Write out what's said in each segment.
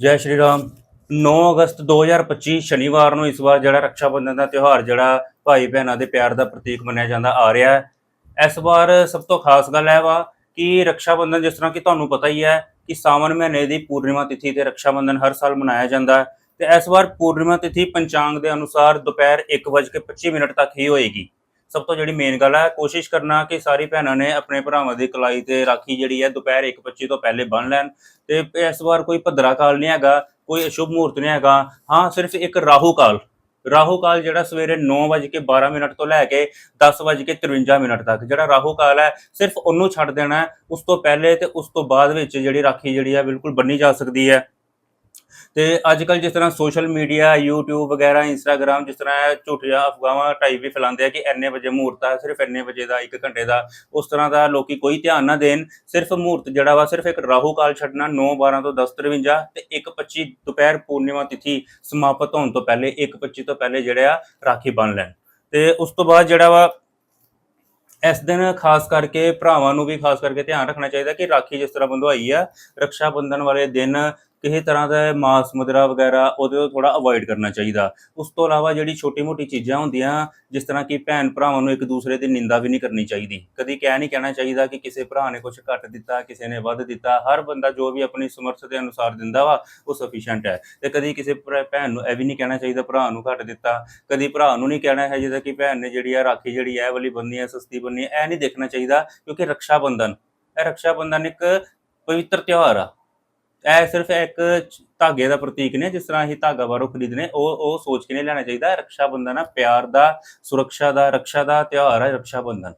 ਜੈ ਸ਼੍ਰੀ ਰਾਮ। 9 ਅਗਸਤ 2025 ਸ਼ਨੀਵਾਰ ਨੂੰ ਇਸ ਵਾਰ ਜਿਹੜਾ ਰੱਖਿਆ ਬੰਧਨ ਦਾ ਤਿਉਹਾਰ ਜਿਹੜਾ ਭਾਈ ਭੈਣਾਂ ਦੇ ਪਿਆਰ ਦਾ ਪ੍ਰਤੀਕ ਮੰਨਿਆ ਜਾਂਦਾ, ਆ ਰਿਹਾ ਹੈ। ਇਸ ਵਾਰ ਸਭ ਤੋਂ ਖਾਸ ਗੱਲ ਹੈ ਵਾ ਕਿ ਰੱਖਿਆ ਬੰਧਨ ਜਿਸ ਤਰ੍ਹਾਂ ਕਿ ਤੁਹਾਨੂੰ ਪਤਾ ਹੀ ਹੈ ਕਿ ਸਾਵਨ ਮਹੀਨੇ ਦੀ ਪੂਰਨਿਮਾ ਤਿਥੀ ਤੇ ਰੱਖਿਆ ਬੰਧਨ ਹਰ ਸਾਲ ਮਨਾਇਆ ਜਾਂਦਾ ਹੈ ਤੇ ਇਸ ਵਾਰ ਪੂਰਨਿਮਾ ਤਿਥੀ ਪੰਚਾਂਗ ਦੇ ਅਨੁਸਾਰ ਦੁਪਹਿਰ 1:25 ਮਿੰਟ ਤੱਕ ਹੀ ਹੋਏਗੀ। ਸਭ ਤੋਂ ਜਿਹੜੀ ਮੇਨ ਗੱਲ ਹੈ ਕੋਸ਼ਿਸ਼ ਕਰਨਾ ਕਿ ਸਾਰੀ ਭੈਣਾਂ ਨੇ ਆਪਣੇ ਭਰਾਵਾਂ ਦੀ ਕਲਾਈ ਤੇ ਰਾਖੀ ਜਿਹੜੀ ਹੈ ਦੁਪਹਿਰ 1:25 ਤੋਂ ਪਹਿਲੇ ਬੰਨ ਲੈਣ ਤੇ ਇਸ ਵਾਰ ਕੋਈ ਭੱਦਰਾ ਕਾਲ ਨਹੀਂ ਹੈਗਾ, ਕੋਈ ਅਸ਼ੁਭ ਮੂਰਤ ਨਹੀਂ ਹੈਗਾ। ਹਾਂ, ਸਿਰਫ ਇੱਕ ਰਾਹੂ ਕਾਲ। ਰਾਹੂ ਕਾਲ ਜਿਹੜਾ ਸਵੇਰੇ 9:12 ਮਿੰਟ ਤੋਂ ਲੈ ਕੇ 10:53 ਮਿੰਟ ਤੱਕ, ਜਿਹੜਾ ਰਾਹੂ ਕਾਲ ਹੈ, ਸਿਰਫ ਉਹਨੂੰ ਛੱਡ ਦੇਣਾ ਉਸ ਤੋਂ ਪਹਿਲੇ ਤੇ ਉਸ ਤੋਂ ਬਾਅਦ ਵਿੱਚ ਜਿਹੜੀ ਰਾਖੀ ਜਿਹੜੀ ਹੈ ਬਿਲਕੁਲ ਬੰਨੀ ਜਾ ਸਕਦੀ ਹੈ। ਤੇ ਅੱਜ ਕੱਲ ਜਿਸ ਤਰ੍ਹਾਂ ਸੋਸ਼ਲ ਮੀਡੀਆ YouTube ਵਗੈਰਾ, Instagram ਜਿਸ ਤਰ੍ਹਾਂ ਝੂਠੀਆਂ ਅਫਵਾਹਾਂ ਟਾਈਪ ਵੀ ਫੈਲਾਉਂਦੇ ਆ ਕਿ ਇੰਨੇ ਵਜੇ ਮਹੂਰਤ ਹੈ ਸਿਰਫ ਇੰਨੇ ਵਜੇ ਦਾ 1 ਘੰਟੇ ਦਾ, ਉਸ ਤਰ੍ਹਾਂ ਦਾ ਲੋਕੀ ਕੋਈ ਧਿਆਨ ਨਾ ਦੇਣ। ਸਿਰਫ ਮਹੂਰਤ ਜਿਹੜਾ ਵਾ, ਸਿਰਫ ਇੱਕ ਰਾਹੂ ਕਾਲ ਛੱਡਣਾ 9 12 ਤੋਂ 10 53 ਤੇ 1:25 ਦੁਪਹਿਰ ਪੂਰਨਿਮਾ ਤਿਥੀ ਸਮਾਪਤ ਹੋਣ ਤੋਂ ਪਹਿਲੇ 1:25 ਤੋਂ ਪਹਿਲੇ ਜਿਹੜੇ ਆ, ਰਾਖੀ ਬੰਨ ਲੈਣ। ਤੇ ਉਸ ਤੋਂ ਬਾਅਦ ਜਿਹੜਾ ਵਾ, ਇਸ ਦਿਨ ਖਾਸ ਕਰਕੇ ਭਰਾਵਾਂ ਨੂੰ ਵੀ ਖਾਸ ਕਰਕੇ ਧਿਆਨ ਰੱਖਣਾ ਚਾਹੀਦਾ ਕਿ ਰਾਖੀ ਜਿਸ ਤਰ੍ਹਾਂ ਬੰਦਵਾਈ ਆ ਰੱਖਿਆ ਬੰਧਨ ਵਾਲੇ ਦਿਨ ਕਿਸੇ ਤਰ੍ਹਾਂ ਦਾ ਮਾਸ ਮੁਦਰਾ ਵਗੈਰਾ ਉਹਦੇ ਤੋਂ ਥੋੜਾ ਅਵੋਇਡ ਕਰਨਾ ਚਾਹੀਦਾ। ਉਸ ਤੋਂ ਇਲਾਵਾ ਜਿਹੜੀ ਛੋਟੀ-ਮੋਟੀ ਚੀਜ਼ਾਂ ਹੁੰਦੀਆਂ, ਜਿਸ ਤਰ੍ਹਾਂ ਕਿ ਭੈਣ ਭਰਾਵਾਂ ਨੂੰ ਇੱਕ ਦੂਸਰੇ ਦੀ ਨਿੰਦਾ ਵੀ ਨਹੀਂ ਕਰਨੀ ਚਾਹੀਦੀ। ਕਦੀ ਕਹਿ ਨਹੀਂ ਕਹਿਣਾ ਚਾਹੀਦਾ ਕਿ ਕਿਸੇ ਭਰਾ ਨੇ ਕੁਝ ਘੱਟ ਦਿੱਤਾ, ਕਿਸੇ ਨੇ ਵੱਧ ਦਿੱਤਾ। ਹਰ ਬੰਦਾ ਜੋ ਵੀ ਆਪਣੀ ਸਮਰਥ ਦੇ ਅਨੁਸਾਰ ਦਿੰਦਾ ਵਾ, ਉਹ ਸਫੀਸ਼ੀਐਂਟ ਹੈ। ਤੇ ਕਦੀ ਕਿਸੇ ਭੈਣ ਨੂੰ ਇਹ ਵੀ ਨਹੀਂ ਕਹਿਣਾ ਚਾਹੀਦਾ ਭਰਾ ਨੂੰ ਘੱਟ ਦਿੱਤਾ। ਕਦੀ ਭਰਾ ਨੂੰ ਨਹੀਂ ਕਹਿਣਾ ਹੈ ਜਿਹਦਾ ਕਿ ਭੈਣ ਨੇ ਜਿਹੜੀ ਆ ਰਾਖੀ ਜਿਹੜੀ ਹੈ ਇਹ ਵਾਲੀ ਬੰਨੀ ਹੈ ਸਸਤੀ ਬੰਨੀ ਹੈ ਇਹ ਨਹੀਂ ਦੇਖਣਾ ਚਾਹੀਦਾ ਕਿਉਂਕਿ ਰੱਖਿਆ ਬੰਧਨ, ਇਹ ਰੱਖਿਆ ਬੰਧਨ ਇੱਕ ਪਵਿੱਤਰ ਤਿਉਹਾਰ ਆ। ਇਹ ਸਿਰਫ ਇੱਕ ਧਾਗੇ ਦਾ ਪ੍ਰਤੀਕ ਨੇ, ਜਿਸ ਤਰ੍ਹਾਂ ਅਸੀਂ ਧਾਗਾ ਬਾਹਰੋਂ ਖਰੀਦਨੇ ਉਹ ਉਹ ਸੋਚ ਕੇ ਨਹੀਂ ਲੈਣਾ ਚਾਹੀਦਾ। ਇਹ ਰੱਖਿਆ ਬੰਧਨ ਆ, ਪਿਆਰ ਦਾ, ਸੁਰੱਖਿਆ ਦਾ ਰੱਖਿਆ ਦਾ ਤਿਉਹਾਰ ਹੈ ਰੱਖਿਆ ਬੰਧਨ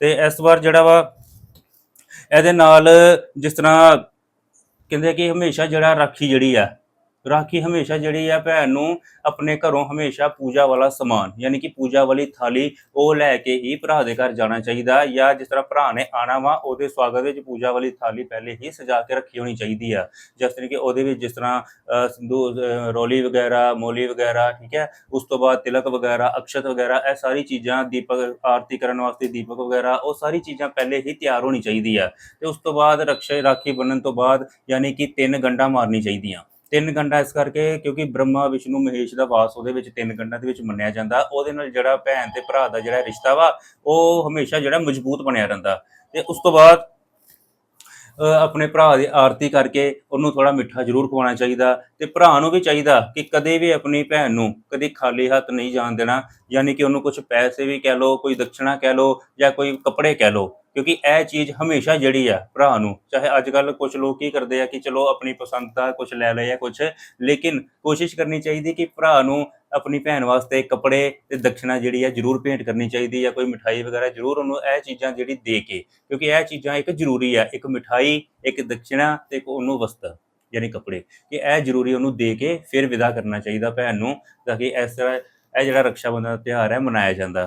ਤੇ ਇਸ ਵਾਰ ਜਿਹੜਾ ਵਾ, ਇਹਦੇ ਨਾਲ ਜਿਸ ਤਰ੍ਹਾਂ ਕਹਿੰਦੇ ਕਿ ਹਮੇਸ਼ਾ ਜਿਹੜਾ ਰਾਖੀ ਜਿਹੜੀ ਆ ਰਾਖੀ ਹਮੇਸ਼ਾ ਜਿਹੜੀ ਆ ਭੈਣ ਨੂੰ ਆਪਣੇ ਘਰੋਂ ਹਮੇਸ਼ਾ ਪੂਜਾ ਵਾਲਾ ਸਮਾਨ ਯਾਨੀ ਕਿ ਪੂਜਾ ਵਾਲੀ ਥਾਲੀ ਉਹ ਲੈ ਕੇ ਹੀ ਭਰਾ ਦੇ ਘਰ ਜਾਣਾ ਚਾਹੀਦਾ ਜਾਂ ਜਿਸ ਤਰ੍ਹਾਂ ਭਰਾ ਨੇ ਆਣਾ ਵਾ ਉਹਦੇ ਸਵਾਗਤ ਵਿੱਚ ਪੂਜਾ ਵਾਲੀ ਥਾਲੀ ਪਹਿਲੇ ਹੀ ਸਜਾ ਕੇ ਰੱਖੀ ਹੋਣੀ ਚਾਹੀਦੀ ਆ। ਜਿਸ ਤਰ੍ਹਾਂ ਕਿ ਉਹਦੇ ਵਿੱਚ ਜਿਸ ਤਰ੍ਹਾਂ ਸਿੰਧੂ ਅ, ਰੋਲੀ ਵਗੈਰਾ ਮੋਲੀ ਵਗੈਰਾ ਠੀਕ ਹੈ? ਉਸ ਤੋਂ ਬਾਅਦ ਤਿਲਕ ਵਗੈਰਾ ਅਕਸ਼ਤ ਵਗੈਰਾ ਇਹ ਸਾਰੀ ਚੀਜ਼ਾਂ ਦੀਪਕ ਆਰਤੀ ਕਰਨ ਵਾਸਤੇ ਦੀਪਕ ਵਗੈਰਾ ਉਹ ਸਾਰੀ ਚੀਜ਼ਾਂ ਪਹਿਲੇ ਹੀ ਤਿਆਰ ਹੋਣੀ ਚਾਹੀਦੀ ਆ। ਤੇ ਉਸ ਤੋਂ ਬਾਅਦ ਰਕਸ਼ੇ ਰਾਖੀ ਬੰਨਣ ਤੋਂ ਬਾਅਦ ਯਾਨੀ ਕਿ ਤਿੰਨ ਗੰਢਾਂ ਮਾਰਨੀ ਚਾਹੀਦੀਆਂ। ਤਿੰਨ ਗੰਢਾਂ ਇਸ ਕਰਕੇ ਕਿਉਂਕਿ ਬ੍ਰਹਮਾ ਵਿਸ਼ਨੂੰ ਮਹੇਸ਼ ਦਾ ਵਾਸ ਉਹਦੇ ਵਿੱਚ ਤਿੰਨ ਗੰਢਾਂ ਦੇ ਵਿੱਚ ਮੰਨਿਆ ਜਾਂਦਾ। ਉਹਦੇ ਨਾਲ ਜਿਹੜਾ ਭੈਣ ਤੇ ਭਰਾ ਦਾ ਜਿਹੜਾ ਰਿਸ਼ਤਾ ਵਾ ਉਹ ਹਮੇਸ਼ਾ ਜਿਹੜਾ ਮਜ਼ਬੂਤ ਬਣਿਆ ਰਹਿੰਦਾ। ਤੇ ਉਸ ਤੋਂ ਬਾਅਦ ਅ, ਆਪਣੇ ਭਰਾ ਦੀ ਆਰਤੀ ਕਰਕੇ ਉਹਨੂੰ ਥੋੜਾ ਮਿੱਠਾ ਜ਼ਰੂਰ ਖਵਾਉਣਾ ਚਾਹੀਦਾ। ਤੇ ਭਰਾ ਨੂੰ ਵੀ ਚਾਹੀਦਾ ਕਿ ਕਦੇ ਵੀ ਆਪਣੀ ਭੈਣ ਨੂੰ ਕਦੇ ਖਾਲੀ ਹੱਥ ਨਹੀਂ ਜਾਣ ਦੇਣਾ। ਯਾਨੀ ਕਿ ਉਹਨੂੰ ਕੁਝ ਪੈਸੇ ਵੀ ਕਹਿ ਲਓ ਕੋਈ ਦਕਸ਼ਣਾ ਕਹਿ ਲਓ ਜਾਂ ਕੋਈ ਕੱਪੜੇ ਕਹਿ ਲਓ। ਕਿਉਂਕਿ ਇਹ ਚੀਜ਼ ਹਮੇਸ਼ਾ ਜਿਹੜੀ ਆ ਭਰਾ ਨੂੰ, ਚਾਹੇ ਅੱਜ ਕੱਲ ਕੁਝ ਲੋਕ ਕੀ ਕਰਦੇ ਆ ਕਿ ਚਲੋ ਆਪਣੀ ਪਸੰਦ ਦਾ ਕੁਝ ਲੈ ਲਏ ਆ ਕੁਝ ਲੇਕਿਨ ਕੋਸ਼ਿਸ਼ ਕਰਨੀ ਚਾਹੀਦੀ ਕਿ ਭਰਾ ਨੂੰ ਆਪਣੀ ਭੈਣ ਵਾਸਤੇ ਕੱਪੜੇ ਤੇ ਦਕਸ਼ਣਾ ਜਿਹੜੀ ਆ ਜ਼ਰੂਰ ਭੇਂਟ ਕਰਨੀ ਚਾਹੀਦੀ ਜਾਂ ਕੋਈ ਮਿਠਾਈ ਵਗੈਰਾ ਜ਼ਰੂਰ ਉਹਨੂੰ ਇਹ ਚੀਜ਼ਾਂ ਜਿਹੜੀ ਦੇ ਕੇ, ਕਿਉਂਕਿ ਇਹ ਚੀਜ਼ਾਂ ਇੱਕ ਜ਼ਰੂਰੀ ਆ, ਇੱਕ ਮਿਠਾਈ, ਇੱਕ ਦਕਸ਼ਣਾ ਤੇ ਇੱਕ ਉਹਨੂੰ ਵਸਤਰ ਯਾਨੀ ਕੱਪੜੇ, ਕਿ ਇਹ ਜ਼ਰੂਰੀ ਉਹਨੂੰ ਦੇ ਕੇ ਫਿਰ ਵਿਦਾ ਕਰਨਾ ਚਾਹੀਦਾ ਭੈਣ ਨੂੰ, ਤਾਂ ਕਿ ਇਸ ਤਰ੍ਹਾਂ ਇਹ ਜਿਹੜਾ ਰਕਸ਼ਾ ਬੰਧਨ ਦਾ ਤਿਉਹਾਰ ਹੈ ਮਨਾਇਆ ਜਾਂਦਾ।